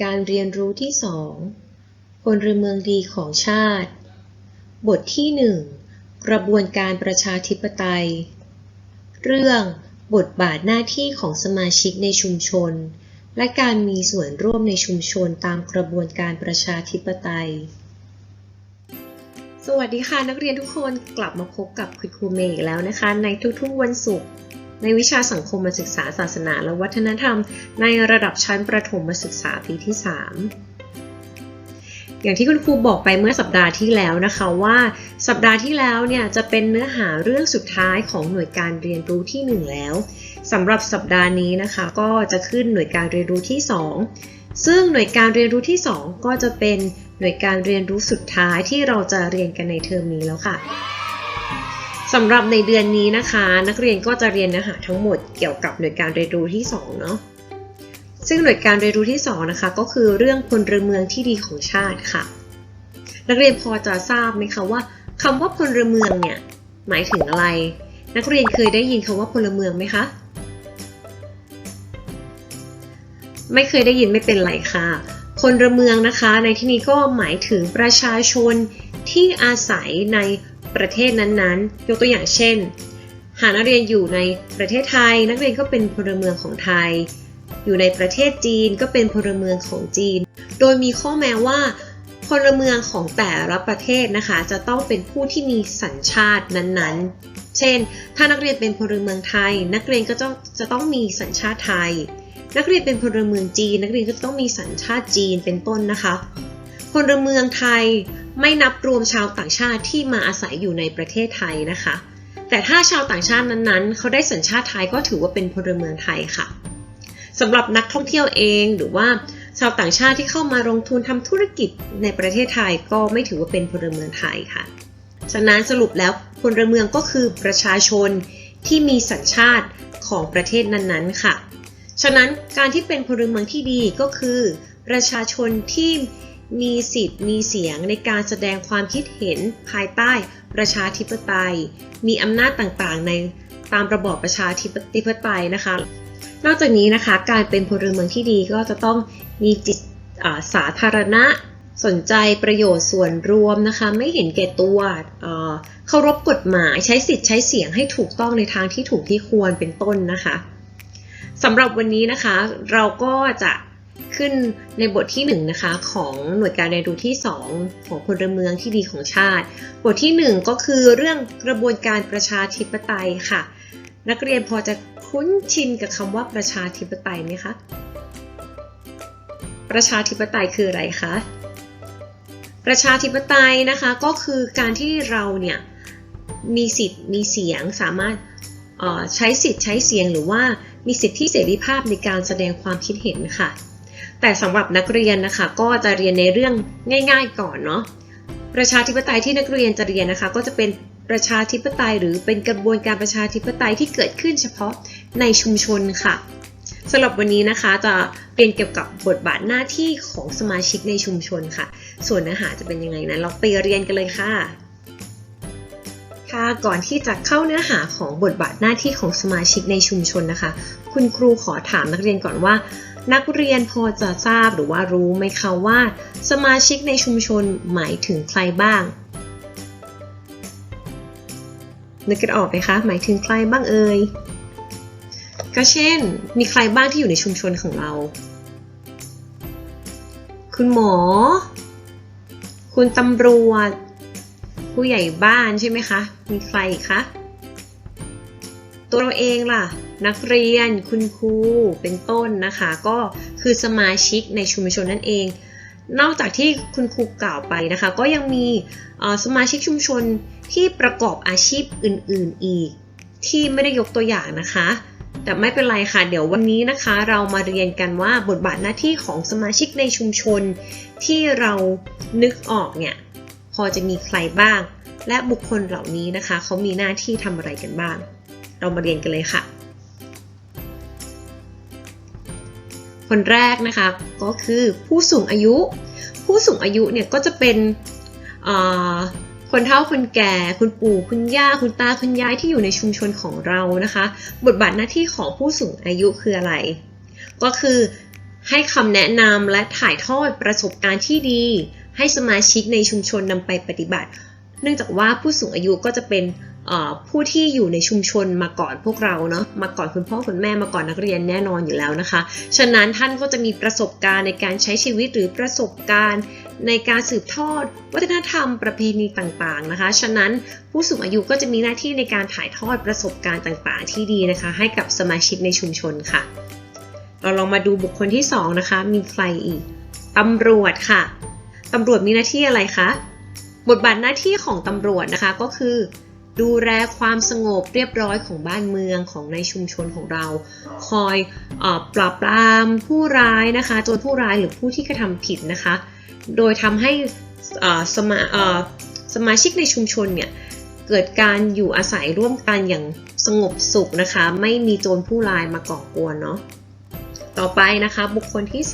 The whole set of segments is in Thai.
การเรียนรู้ที่2พลเมืองดีของชาติ บทที่1กระบวนการประชาธิปไตย เรื่องบทบาทหน้าที่ของสมาชิกในชุมชน และการมีส่วนร่วมในชุมชนตามกระบวนการประชาธิปไตย สวัสดีค่ะนักเรียนทุกคนกลับมาพบกับคุณครูเมย์อีกแล้วนะคะ ในทุกๆวันศุกร์ ในวิชาสังคมศึกษาศาสนาและวัฒนธรรม ในระดับชั้นประถมศึกษาปีที่ 3อย่างที่คุณครูบอกไปเมื่อสัปดาห์ที่แล้วนะคะว่า สัปดาห์ที่แล้วเนี่ยจะเป็นเนื้อหาเรื่องสุดท้ายของหน่วยการเรียนรู้ที่ 1 แล้วสำหรับสัปดาห์นี้นะคะก็จะขึ้นหน่วยการเรียนรู้ที่ 2 ซึ่งหน่วยการเรียนรู้ที่ 2 ก็จะเป็นหน่วยการเรียนรู้สุดท้ายที่เราจะเรียนกันในเทอมนี้แล้วค่ะ สำหรับในเดือนนี้นะคะ นักเรียนก็จะเรียนเนื้อหาทั้งหมดเกี่ยวกับหน่วยการเรียนรู้ที่2เนาะซึ่งหน่วยการเรียนรู้ที่2นะคะก็คือเรื่องพลเมืองที่ดีของชาติค่ะ นักเรียนพอจะทราบไหมคะว่าคำว่าพลเมืองเนี่ยหมายถึงอะไร นักเรียนเคยได้ยินคำว่าพลเมืองไหมคะไม่เคยได้ยินไม่เป็นไรค่ะพลเมืองนะคะ ในที่นี้ก็หมายถึงประชาชนที่อาศัยใน ประเทศนั้นๆ ยกตัวอย่างเช่น หากนักเรียนอยู่ในประเทศไทย นักเรียนก็เป็นพลเมืองของไทย อยู่ในประเทศจีนก็เป็นพลเมืองของจีน โดยมีข้อแม้ว่าพลเมืองของแต่ละประเทศนะคะ จะต้องเป็นผู้ที่มีสัญชาตินั้นๆ เช่น ถ้านักเรียนเป็นพลเมืองไทย นักเรียนก็ต้องจะต้องมีสัญชาติไทย นักเรียนเป็นพลเมืองจีน นักเรียนก็ต้องมีสัญชาติจีนเป็นต้นนะคะ พลเมืองไทย ไม่นับรวมชาวต่างชาติที่มาอาศัยอยู่ในประเทศไทยนะคะ แต่ถ้าชาวต่างชาตินั้นๆ เขาได้สัญชาติไทยก็ถือว่าเป็นพลเมืองไทยค่ะสำหรับนักท่องเที่ยวเองหรือว่าชาวต่างชาติที่เข้ามาลงทุนทำธุรกิจในประเทศไทยก็ไม่ถือว่าเป็นพลเมืองไทยค่ะ ฉะนั้นสรุปแล้วพลเมืองก็คือประชาชนที่มีสัญชาติของประเทศนั้นๆค่ะ ฉะนั้นการที่เป็นพลเมืองที่ดีก็คือ ประชาชนที่ มีสิทธิ์มีเสียงในการแสดงความคิดเห็นภายใต้ประชาธิปไตย มีอำนาจต่างๆ ในตามระบอบประชาธิปไตยนะคะ นอกจากนี้นะคะการเป็นพลเมืองที่ดีก็จะต้องมีจิตสาธารณะสนใจประโยชน์ส่วนรวมนะคะไม่เห็นแก่ตัวเคารพกฎหมายใช้สิทธิ์ใช้เสียงให้ถูกต้องในทางที่ถูกที่ควรเป็นต้นนะคะสำหรับวันนี้นะคะ เราก็จะ ขึ้นในบทที่1นนะคะของหน่วยการเรียนรู้ที่ 2 ของพลเมืองที่ดีของชาติ บทที่ 1 ก็คือเรื่องกระบวนการประชาธิปไตยค่ะ นักเรียนพอจะคุ้นชินกับคำว่าประชาธิปไตยไหมคะประชาธิปไตยคืออะไรคะประชาธิปไตยนะคะก็คือการที่เราเนี่ยมีสิทธิ์มีเสียงสามารถใช้สิทธิ์ใช้เสียงหรือว่ามีสิทธิเสรีภาพในการแสดงความคิดเห็นค่ะ แต่สำหรับนักเรียนนะคะ ก็จะเรียนในเรื่องง่าย ๆ ก่อนเนาะประชาธิปไตยที่นักเรียนจะเรียนนะคะ ก็จะเป็นประชาธิปไตย หรือเป็นกระบวนการประชาธิปไตยที่เกิดขึ้นเฉพาะในชุมชนค่ะสำหรับวันนี้นะคะจะเรียนเกี่ยวกับบทบาทหน้าที่ของสมาชิกในชุมชนค่ะ ส่วนเนื้อหาจะเป็นยังไงนะเราไปเรียนกันเลยค่ะ ค่ะก่อนที่จะเข้าเนื้อหาของบทบาทหน้าที่ของสมาชิกในชุมชนนะคะ คุณครูขอถามนักเรียนก่อนว่า นักเรียนพอจะทราบหรือว่ารู้ไหมคะว่า สมาชิกในชุมชนหมายถึงใครบ้าง นึกกันออกไหมคะ หมายถึงใครบ้างเอ่ย ก็เช่น มีใครบ้างที่อยู่ในชุมชนของเรา คุณหมอ คุณตำรวจ ผู้ใหญ่บ้านใช่ไหมคะ มีใครคะ ตัวเราเองล่ะ นักเรียน คุณครูเป็นต้นนะคะ ก็คือสมาชิกในชุมชนนั่นเอง นอกจากที่คุณครูกล่าวไปนะคะ ก็ยังมีสมาชิกชุมชนที่ประกอบอาชีพอื่น ๆอีก ที่ไม่ได้ยกตัวอย่างนะคะ แต่ไม่เป็นไรค่ะ เดี๋ยววันนี้นะคะ เรามาเรียนกันว่าบทบาทหน้าที่ของสมาชิกในชุมชน ที่เรานึกออกเนี่ยพอจะมีใครบ้าง และบุคคลเหล่านี้นะคะ เขามีหน้าที่ทำอะไรกันบ้าง เรามาเรียนกันเลยค่ะ คนแรกนะคะก็คือผู้สูงอายุ ผู้สูงอายุเนี่ยก็จะเป็นคนเฒ่าคนแก่คุณปู่คุณย่าคุณตาคุณยายที่อยู่ในชุมชนของเรานะคะ บทบาทหน้าที่ของผู้สูงอายุคืออะไร ก็คือให้คำแนะนำและถ่ายทอดประสบการณ์ที่ดี ให้สมาชิกในชุมชนนำไปปฏิบัติ เนื่องจากว่าผู้สูงอายุก็จะเป็น ผู้ที่อยู่ในชุมชนมาก่อนพวกเราเนาะมาก่อนคุณพ่อคุณแม่มาก่อนนักเรียนแน่นอนอยู่แล้วนะคะ ฉะนั้นท่านก็จะมีประสบการณ์ในการใช้ชีวิตหรือประสบการณ์ในการสืบทอด วัฒนธรรมประเพณีต่างๆนะคะ ฉะนั้นผู้สูงอายุก็จะมีหน้าที่ในการถ่ายทอดประสบการณ์ต่างๆ ที่ดีนะคะ ให้กับสมาชิกในชุมชนค่ะ เราลองมาดูบุคคลที่ 2 นะคะ มีใครอีกตำรวจค่ะตำรวจมีหน้าที่อะไรคะบทบาทหน้าที่ของตำรวจนะคะก็คือ ดูแลความสงบเรียบร้อยของบ้านเมืองของในชุมชนของเรา คอยอปราบปรามผู้ร้ายนะคะจรผู้ร้ายหรือผู้ที่กระทำผิดนะคะ โดยทำให้สมาสมาชิกในชุมชนเนี่ยเกิดการอยู่อาศัยร่วมกันอย่างสงบสุขนะคะ ไม่มีโจรผู้ร้ายมาก่อกวนเนาะต่อไปนะคะบุคคลที่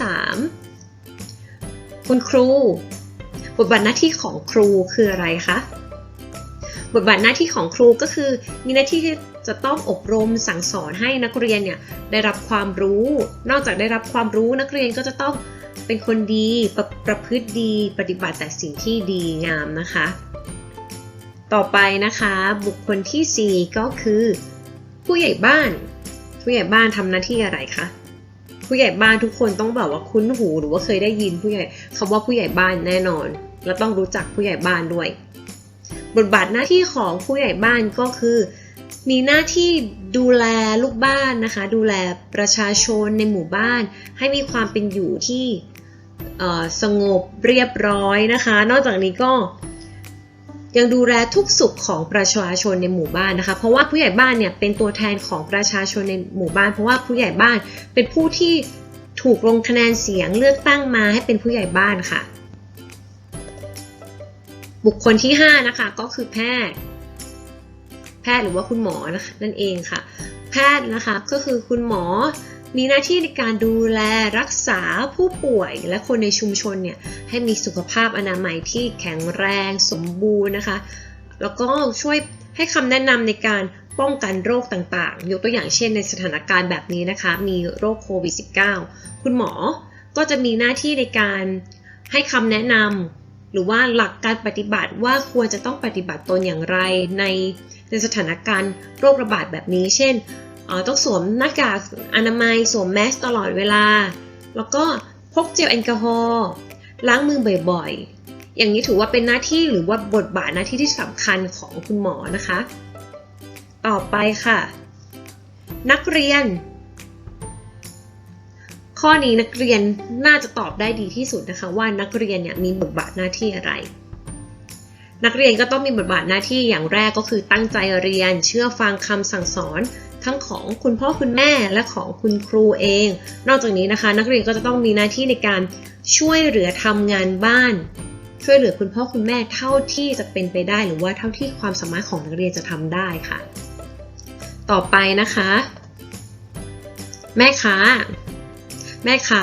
3 คุณครู บทบาทหน้าที่ของครูคืออะไรคะ บทบาทหน้าที่ของครูก็คือ มีหน้าที่ที่จะต้องอบรมสั่งสอนให้นักเรียนเนี่ยได้รับความรู้ นอกจากได้รับความรู้นักเรียนก็จะต้องเป็นคนดีประประพฤติดีปฏิบัติแต่สิ่งที่ดีงามนะคะ ต่อไปนะคะบุคคลที่ 4 ก็คือ ผู้ใหญ่บ้าน ผู้ใหญ่บ้านทำหน้าที่อะไรคะผู้ใหญ่บ้านทุกคนต้องแบอกว่าคุ้นหูหรือว่าเคยได้ยินผู้ใหญ่คำว่าผู้ใหญ่บ้านแน่นอน และต้องรู้จักผู้ใหญ่บ้านด้วย บทบาทหน้าที่ของผู้ใหญ่บ้านก็คือ มีหน้าที่ดูแลลูกบ้านนะคะ ดูแลประชาชนในหมู่บ้าน ให้มีความเป็นอยู่ที่สงบเรียบร้อยนะคะ นอกจากนี้ก็ยังดูแลทุกสุขของประชาชนในหมู่บ้านนะคะ เพราะว่าผู้ใหญ่บ้านเนี่ยเป็นตัวแทนของประชาชนในหมู่บ้าน เพราะว่าผู้ใหญ่บ้านเป็นผู้ที่ถูกลงคะแนนเสียงเลือกตั้งมาให้เป็นผู้ใหญ่บ้านค่ะ บุคคลที่ 5 นะคะ ก็คือแพทย์ แพทย์หรือว่าคุณหมอนะคะนั่นเองค่ะ แพทย์นะคะก็คือคุณหมอมีหน้าที่ในการดูแลรักษาผู้ป่วยและคนในชุมชนเนี่ยให้มีสุขภาพอนามัยที่แข็งแรงสมบูรณ์นะคะ แล้วก็ช่วยให้คำแนะนำในการป้องกันโรคต่างๆ ยกตัวอย่างเช่นในสถานการณ์แบบนี้นะคะ มีโรคโควิด -19 คุณหมอก็จะมีหน้าที่ในการให้คำแนะนำ หรือว่าหลักการปฏิบัติว่าควรจะต้องปฏิบัติตนอย่างไรในในสถานการณ์โรคระบาดแบบนี้ เช่นต้องสวมหน้ากากอนามัยสวมแมสตลอดเวลา แล้วก็พกเจลแอลกอฮอล์ล้างมือบ่อยๆ อย่างนี้ถือว่าเป็นหน้าที่หรือว่าบทบาทหน้าที่ที่สำคัญของคุณหมอนะคะ ต่อไปค่ะ นักเรียน ข้อนี้นักเรียนน่าจะตอบได้ดีที่สุดนะคะว่านักเรียนเนี่ยมีบทบาทหน้าที่อะไร นักเรียนก็ต้องมีบทบาทหน้าที่อย่างแรกก็คือตั้งใจเรียนเชื่อฟังคำสั่งสอนทั้งของคุณพ่อคุณแม่และของคุณครูเอง นอกจากนี้นะคะ นักเรียนก็จะต้องมีหน้าที่ในการช่วยเหลือทำงานบ้าน ช่วยเหลือคุณพ่อคุณแม่เท่าที่จะเป็นไปได้หรือว่าเท่าที่ความสามารถของนักเรียนจะทำได้ค่ะ ต่อไปนะคะ แม่ค้า แม่ค้า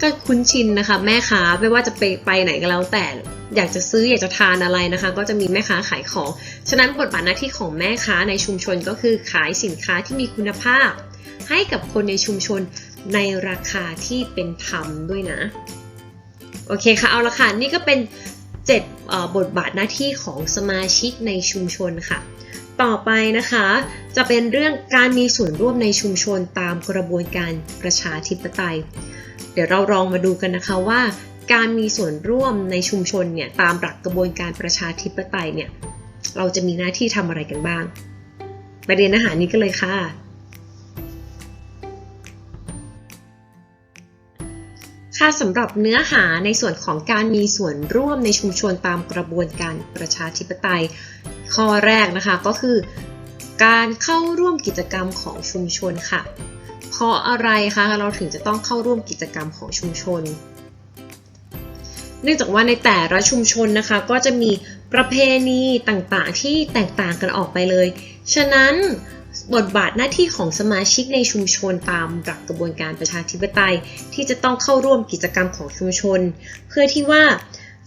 ก็คุ้นชินนะคะ แม่ค้าไม่ว่าจะไปไปไหนก็แล้วแต่อยากจะซื้ออยากจะทานอะไรนะคะ ก็จะมีแม่ค้าขายของ ฉะนั้นบทบาทหน้าที่ของแม่ค้าในชุมชนก็คือขายสินค้าที่มีคุณภาพ ให้กับคนในชุมชนในราคาที่เป็นธรรมด้วยนะ โอเคค่ะเอาละค่ะนี่ก็เป็น7บทบาทหน้าที่ของสมาชิกในชุมชนค่ะ ต่อไปนะคะ จะเป็นเรื่องการมีส่วนร่วมในชุมชนตามกระบวนการประชาธิปไตย เดี๋ยวเราลองมาดูกันนะคะว่า การมีส่วนร่วมในชุมชนเนี่ยตามหลักกระบวนการประชาธิปไตยเนี่ยเราจะมีหน้าที่ทำอะไรกันบ้างไปเรียนอาหารนี้กันเลยค่ะ ค่ะสำหรับเนื้อหาในส่วนของการมีส่วนร่วมในชุมชนตามกระบวนการประชาธิปไตย ข้อแรกนะคะก็คือ การเข้าร่วมกิจกรรมของชุมชนค่ะ เพราะอะไรคะเราถึงจะต้องเข้าร่วมกิจกรรมของชุมชน เนื่องจากว่าในแต่ละชุมชนนะคะก็จะมีประเพณีต่างๆที่แตกต่างกันออกไปเลย ฉะนั้น บทบาทหน้าที่ของสมาชิกในชุมชนตามหลักกระบวนการประชาธิปไตย ที่จะต้องเข้าร่วมกิจกรรมของชุมชน เพื่อที่ว่า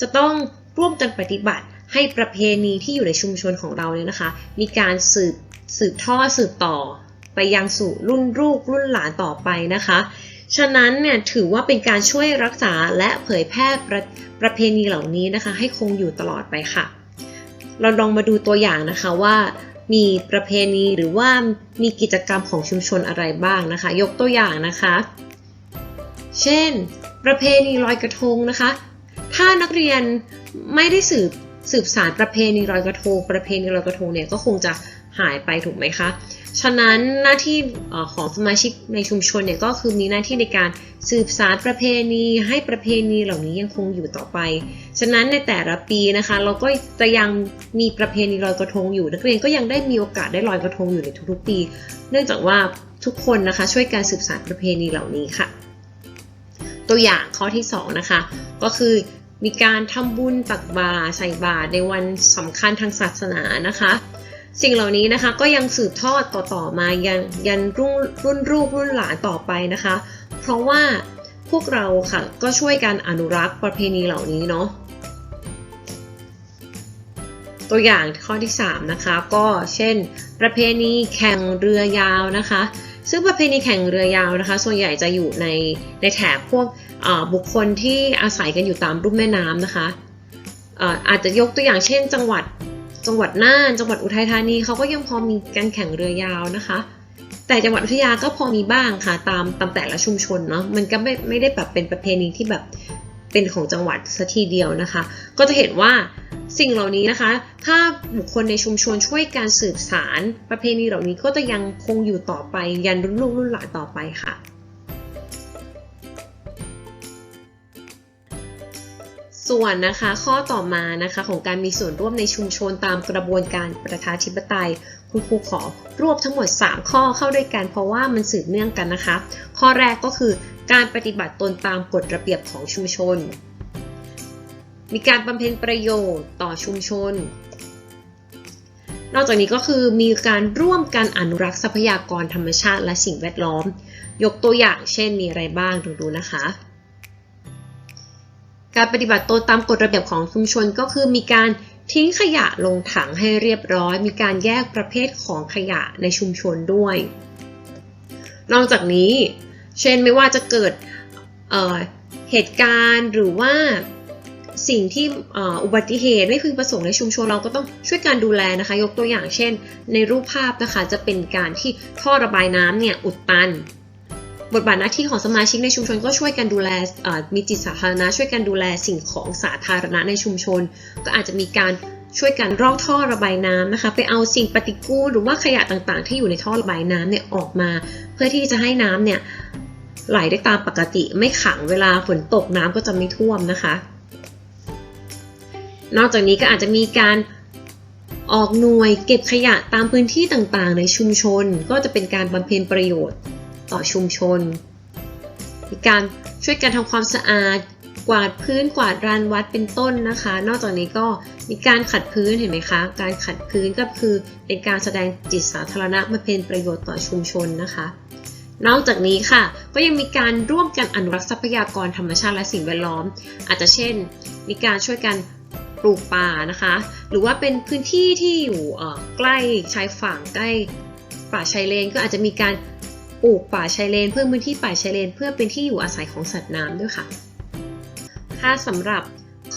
จะต้องร่วมกันปฏิบัติให้ประเพณีที่อยู่ในชุมชนของเราเนี่ยนะคะ มีการสืบสืบทอดสืบต่อ ไปยังสู่รุ่นลูกรุ่นหลานต่อไปนะคะ ฉะนั้นเนี่ยถือว่าเป็นการช่วยรักษาและเผยแพร่ประประเพณีเหล่านี้นะคะ ให้คงอยู่ตลอดไปค่ะ เราลองมาดูตัวอย่างนะคะว่า มีประเพณีหรือว่ามีกิจกรรมของชุมชนอะไรบ้างนะคะ ยกตัวอย่างนะคะ เช่น ประเพณีลอยกระทงนะคะ ถ้านักเรียนไม่ได้สืบสืบสารประเพณีลอยกระทง ประเพณีลอยกระทงเนี่ยก็คงจะหายไปถูกไหมคะ ฉะนั้นหน้าที่ของสมาชิกในชุมชนเนี่ยก็คือมีหน้าที่ในการ สืบสารประเพณีให้ประเพณีเหล่านี้ยังคงอยู่ต่อไป ฉะนั้นในแต่ละปีนะคะ เราก็จะยังมีประเพณีลอยกระทงอยู่ นักเรียนก็ยังได้มีโอกาสได้ลอยกระทงอยู่ในทุกๆปี เนื่องจากว่าทุกคนนะคะช่วยการสืบสารประเพณีเหล่านี้ค่ะ ตัวอย่างข้อที่ 2 นะคะ ก็คือมีการทำบุญตักบาตรใส่บาตรในวันสำคัญทางศาสนานะคะ สิ่งเหล่านี้นะคะก็ยังสืบทอดต่อๆมายันยันรุ่นรุ่นลูกรุ่นหลานต่อไปนะคะ เพราะว่าพวกเราค่ะก็ช่วยกันอนุรักษ์ประเพณีเหล่านี้เนาะตัวอย่างข้อที่ 3 นะคะ ก็เช่น ประเพณีแข่งเรือยาวนะคะ ซึ่งประเพณีแข่งเรือยาวนะคะ ส่วนใหญ่จะอยู่ในในแถบพวกบุคคลที่อาศัยกันอยู่ตามรุ่มแม่น้ำนะคะอาจจะยกตัวอย่างเช่น จังหวัดจังหวัดน่านจังหวัดอุทัยธานีเขาก็ยังพอมีการแข่งเรือยาวนะคะ แต่จังหวัดอุทยาก็พอมีบ้างค่ะ ตามตามแต่ละชุมชนเนาะมันก็ไม่ไม่ได้แบบเป็นประเพณีที่แบบเป็นของจังหวัดสัทีเดียวนะคะ ก็จะเห็นว่าสิ่งเหล่านี้นะคะ ถ้าบุคคลในชุมชนช่วยการสืบสารประเพณีเหล่านี้ก็จะยังคงอยู่ต่อไปยันรุ่นลูกรุ่นหลานต่อไปค่ะ ส่วนนะคะข้อต่อมานะคะของการมีส่วนร่วมในชุมชนตามกระบวนการประชาธิปไตย คุณครูขอรวบทั้งหมด 3 ข้อเข้าด้วยกัน เพราะว่ามันสืบเนื่องกันนะคะ ข้อแรกก็คือการปฏิบัติตนตามกฎระเบียบของชุมชน มีการบำเพ็ญประโยชน์ต่อชุมชน นอกจากนี้ก็คือมีการร่วมกันอนุรักษ์ทรัพยากรธรรมชาติและสิ่งแวดล้อม ยกตัวอย่างเช่นมีอะไรบ้างดูดูนะคะ การปฏิบัติตัวตามกฎระเบียบของชุมชนก็คือมีการ ทิ้งขยะลงถังให้เรียบร้อย มีการแยกประเภทของขยะในชุมชนด้วย นอกจากนี้ เช่นไม่ว่าจะเกิดเเหตุการณ์หรือว่าสิ่งที่อุบัติเหตุไม่พึงประสงค์ในชุมชนเราก็ต้องช่วยการดูแลนะคะ ยกตัวอย่างเช่น ในรูปภาพนะคะจะเป็นการที่ท่อระบายน้ำเนี่ยอุดตัน บทบาทหน้าที่ของสมาชิกในชุมชนก็ช่วยกันดูแลมีจิตสาธารณะช่วยกันดูแลสิ่งของสาธารณะในชุมชน ก็อาจจะมีการช่วยกันรอกท่อระบายน้ำนะคะ ไปเอาสิ่งปฏิกูลหรือว่าขยะต่างๆ ที่อยู่ในท่อระบายน้ำเนี่ยออกมา เพื่อที่จะให้น้ำเนี่ยไหลได้ตามปกติไม่ขังเวลาฝนตกน้ำก็จะไม่ท่วมนะคะ นอกจากนี้ก็อาจจะมีการออกหน่วยเก็บขยะตามพื้นที่ต่างๆ ในชุมชน ก็จะเป็นการบำเพ็ญประโยชน์ ต่อชุมชน มีการช่วยกันทำความสะอาด กวาดพื้นกวาดรานวัดเป็นต้นนะคะ นอกจากนี้ก็มีการขัดพื้นเห็นไหมคะ การขัดพื้นก็คือเป็นการแสดงจิตสาธารณะมาเป็นประโยชน์ต่อชุมชนนะคะ นอกจากนี้ค่ะ ก็ยังมีการร่วมกันอนุรักษ์ทรัพยากรธรรมชาติและสิ่งแวดล้อม อาจจะเช่น มีการช่วยกันปลูกป่านะคะ หรือว่าเป็นพื้นที่ที่อยู่ใกล้ชายฝั่งใกล้ป่าชายเลนก็อาจจะมีการ ปลูกป่าชายเลนเพิ่มพื้นที่ป่าชายเลน เพื่อเป็นที่อยู่อาศัยของสัตว์น้ำด้วยค่ะถ้าสำหรับ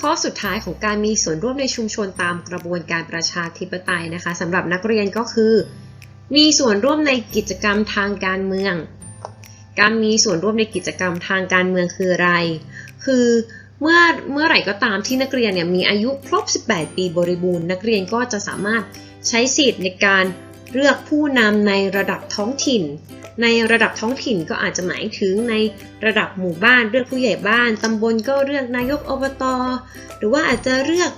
ข้อสุดท้ายของการมีส่วนร่วมในชุมชนตามกระบวนการประชาธิปไตยนะคะสำหรับนักเรียนก็คือ มีส่วนร่วมในกิจกรรมทางการเมือง การมีส่วนร่วมในกิจกรรมทางการเมืองคืออะไร คือเมื่อเมื่อไหร่ก็ตามที่นักเรียนเนี่ยมีอายุครบ 18 ปีบริบูรณ์ นักเรียนก็จะสามารถใช้สิทธิ์ในการเลือกผู้นำในระดับท้องถิ่น ในระดับท้องถิ่นก็อาจจะหมายถึงในระดับหมู่บ้านเลือกผู้ใหญ่บ้านตำบลก็เลือกนายกอบตหรือว่าอาจจะเลือก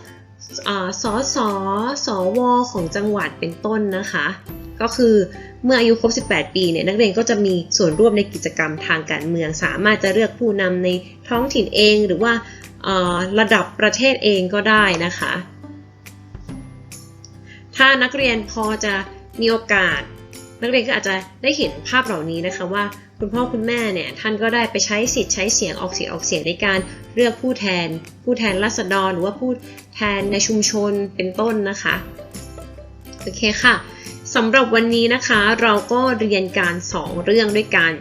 สอสอสอวอของจังหวัดเป็นต้นนะคะ ก็คือเมื่ออายุครบ 18 ปีเนี่ยนักเรียนก็จะมีส่วนร่วมในกิจกรรมทางการเมือง สามารถจะเลือกผู้นำในท้องถิ่นเองหรือว่าระดับประเทศเองก็ได้นะคะ ถ้านักเรียนพอจะมีโอกาส นักเรียนก็อาจจะได้เห็นภาพเหล่านี้นะคะว่าคุณพ่อคุณแม่เนี่ยท่านก็ได้ไปใช้สิทธิ์ใช้เสียงออกเสียงออกเสียงในการเลือกผู้แทน ผู้แทนรัษฎรหรือว่าผู้แทนในชุมชนเป็นต้นนะคะโอเคค่ะสำหรับวันนี้นะคะ เราก็เรียนการ 2 เรื่องด้วยกัน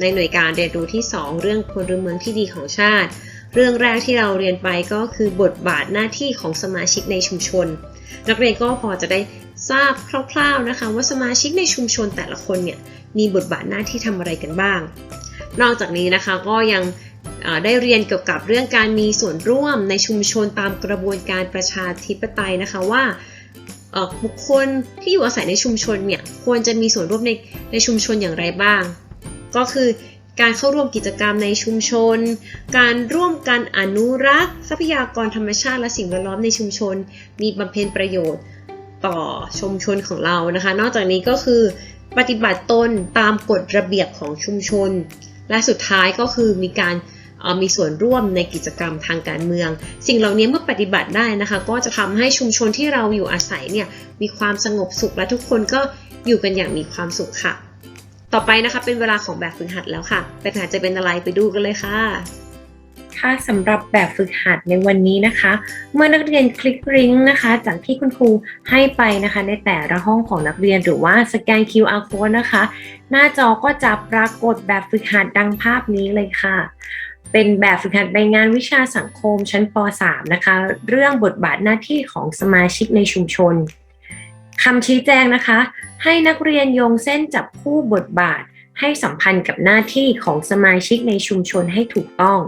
ในหน่วยการเรียนรู้ที่ 2 เรื่องพลเมืองที่ดีของชาติ เรื่องแรกที่เราเรียนไปก็คือบทบาทหน้าที่ของสมาชิกในชุมชน นักเรียนก็พอจะได้ ทราบคร่าวๆนะคะว่าสมาชิกในชุมชนแต่ละคนเนี่ยมีบทบาทหน้าที่ทำอะไรกันบ้าง นอกจากนี้นะคะก็ยังได้เรียนเกี่ยวกับเรื่องการมีส่วนร่วมในชุมชนตามกระบวนการประชาธิปไตยนะคะว่าบุคคลที่อยู่อาศัยในชุมชนเนี่ยควรจะมีส่วนร่วมในในชุมชนอย่างไรบ้าง ก็คือการเข้าร่วมกิจกรรมในชุมชน การร่วมกันอนุรักษ์ ทรัพยากรธรรมชาติและสิ่งแวดล้อมในชุมชน มีบำเพ็ญประโยชน์ ต่อชุมชนของเรานะคะ นอกจากนี้ก็คือปฏิบัติตนตามกฎระเบียบของชุมชน และสุดท้ายก็คือมีการมีส่วนร่วมในกิจกรรมทางการเมือง สิ่งเหล่านี้เมื่อปฏิบัติได้นะคะ ก็จะทำให้ชุมชนที่เราอยู่อาศัยเนี่ยมีความสงบสุขและทุกคนก็อยู่กันอย่างมีความสุขค่ะ ต่อไปนะคะเป็นเวลาของแบบฝึกหัดแล้วค่ะแบบหัดจะเป็นอะไรไปดูกันเลยค่ะ ค่ะสำหรับแบบฝึกหัดในวันนี้นะคะ เมื่อนักเรียนคลิกลิงก์นะคะ จากที่คุณครูให้ไปนะคะ ในแต่ละห้องของนักเรียนหรือว่าสแกน QR code นะคะ หน้าจอก็จะปรากฏแบบฝึกหัดดังภาพนี้เลยค่ะ เป็นแบบฝึกหัดใบงานวิชาสังคมชั้นป .3 นะคะ เรื่องบทบาทหน้าที่ของสมาชิกในชุมชนคำชี้แจงนะคะ ให้นักเรียนโยงเส้นจับคู่บทบาทให้สัมพันธ์กับหน้าที่ของสมาชิกในชุมชนให้ถูกต้อง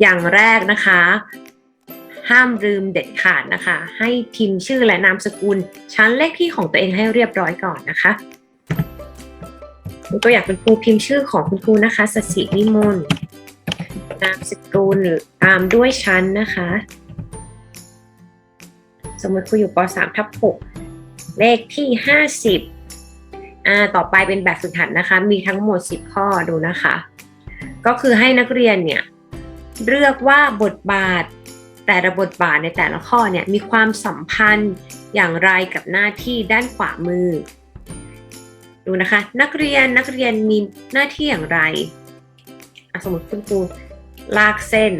อย่างแรกนะคะ ห้ามลืมเด็ดขาดนะคะ ให้พิมพ์ชื่อและนามสกุล ชั้นเลขที่ของตัวเองให้เรียบร้อยก่อนนะคะตัวอย่างเป็นครูพิมพ์ชื่อของคุณครูนะคะสศิวิมลนามสกุลตามด้วยชั้นนะคะ สมมติครูอยู่ป .3 ทับ6เลขที่ 50อ่าต่อไปเป็นแบบฝึกหัดนะคะ มีทั้งหมด 10 ข้อดูนะคะ ก็คือให้นักเรียนเนี่ย เลือกว่าบทบาท แต่ละบทบาทในแต่ละข้อเนี่ยมีความสัมพันธ์อย่างไรกับหน้าที่ด้านขวามือ ดูนะคะ นักเรียนนักเรียนมีหน้าที่อย่างไร สมมติคุณครูลากเส้น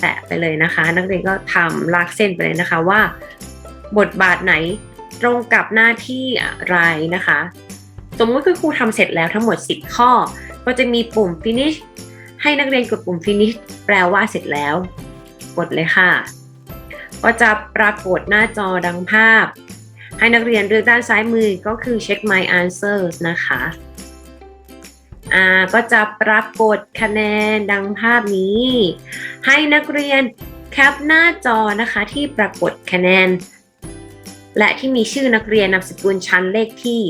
แตะไปเลยนะคะ นักเรียนก็ทำลากเส้นไปเลยนะคะว่า บทบาทไหนตรงกับหน้าที่อะไรนะคะ สมมติคุณครูทำเสร็จแล้วทั้งหมด 10 ข้อ ก็จะมีปุ่ม finish ให้นักเรียนกดปุ่ม finish แปลว่าเสร็จแล้ว กดเลยค่ะ ก็จะปรากฏหน้าจอดังภาพ ให้นักเรียนเลือกด้านซ้ายมือก็คือ check my answers นะคะอ่าก็จะปรากฏคะแนนดังภาพนี้ ให้นักเรียนแคปหน้าจอนะคะที่ปรากฏคะแนน และที่มีชื่อนักเรียนนามสกุลชั้นเลขที่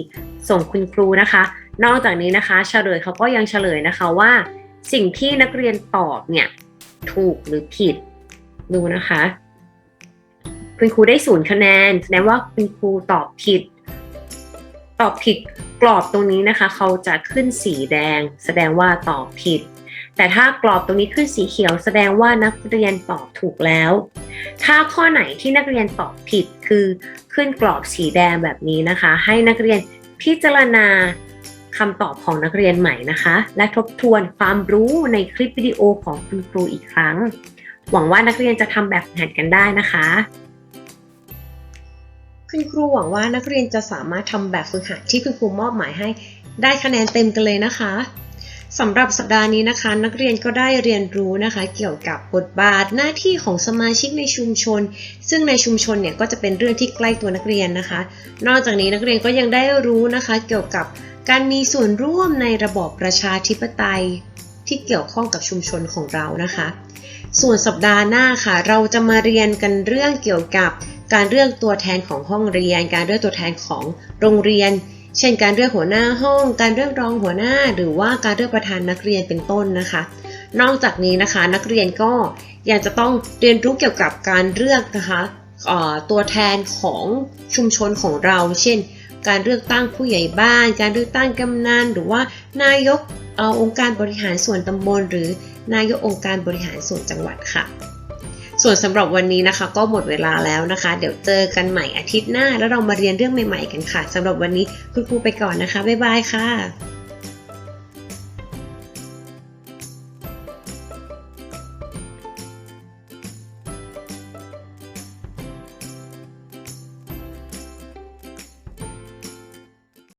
ส่งคุณครูนะคะ นอกจากนี้นะคะ เฉลยเขาก็ยังเฉลยนะคะว่า สิ่งที่นักเรียนตอบเนี่ยถูกหรือผิด ดูนะคะ คุณครูได้ศูนย์คะแนนแสดงว่าคุณครูตอบผิด ตอบผิดกรอบตรงนี้นะคะ เขาจะขึ้นสีแดง แสดงว่าตอบผิด แต่ถ้ากรอบตรงนี้ขึ้นสีเขียว แสดงว่านักเรียนตอบถูกแล้ว ถ้าข้อไหนที่นักเรียนตอบผิดคือขึ้นกรอบสีแดงแบบนี้นะคะ ให้นักเรียนพิจารณา คำตอบของนักเรียนใหม่นะคะ และทบทวนความรู้ในคลิปวิดีโอของคุณครูอีกครั้ง หวังว่านักเรียนจะทำแบบฝึกหัดกันได้นะคะ คุณครูหวังว่านักเรียนจะสามารถทำแบบฝึกหัดที่คุณครูมอบหมายให้ได้คะแนนเต็มกันเลยนะคะสำหรับสัปดาห์นี้นะคะ นักเรียนก็ได้เรียนรู้นะคะ เกี่ยวกับบทบาทหน้าที่ของสมาชิกในชุมชน ซึ่งในชุมชนเนี่ยก็จะเป็นเรื่องที่ใกล้ตัวนักเรียนนะคะ นอกจากนี้นักเรียนก็ยังได้รู้นะคะ เกี่ยวกับ การมีส่วนร่วมในระบอบประชาธิปไตยที่เกี่ยวข้องกับชุมชนของเรานะคะ ส่วนสัปดาห์หน้าค่ะ เราจะมาเรียนกันเรื่องเกี่ยวกับการเลือกตัวแทนของห้องเรียน การเลือกตัวแทนของโรงเรียน เช่น การเลือกหัวหน้าห้อง การเลือกรองหัวหน้า หรือว่าการเลือกประธานนักเรียนเป็นต้นนะคะ นอกจากนี้นะคะ นักเรียนก็ยังจะต้องเรียนรู้เกี่ยวกับการเลือกนะคะตัวแทนของชุมชนของเรา เช่น การเลือกตั้งผู้ใหญ่บ้าน การเลือกตั้งกำนันหรือว่านายกเองค์การบริหารส่วนตำบล หรือนายกองค์การบริหารส่วนจังหวัดค่ะ ส่วนสำหรับวันนี้นะคะ ก็หมดเวลาแล้วนะคะ เดี๋ยวเจอกันใหม่อาทิตย์หน้า แล้วเรามาเรียนเรื่องใหม่ๆกันค่ะสำหรับวันนี้คุณครูไปก่อนนะคะบ๊ายบายค่ะ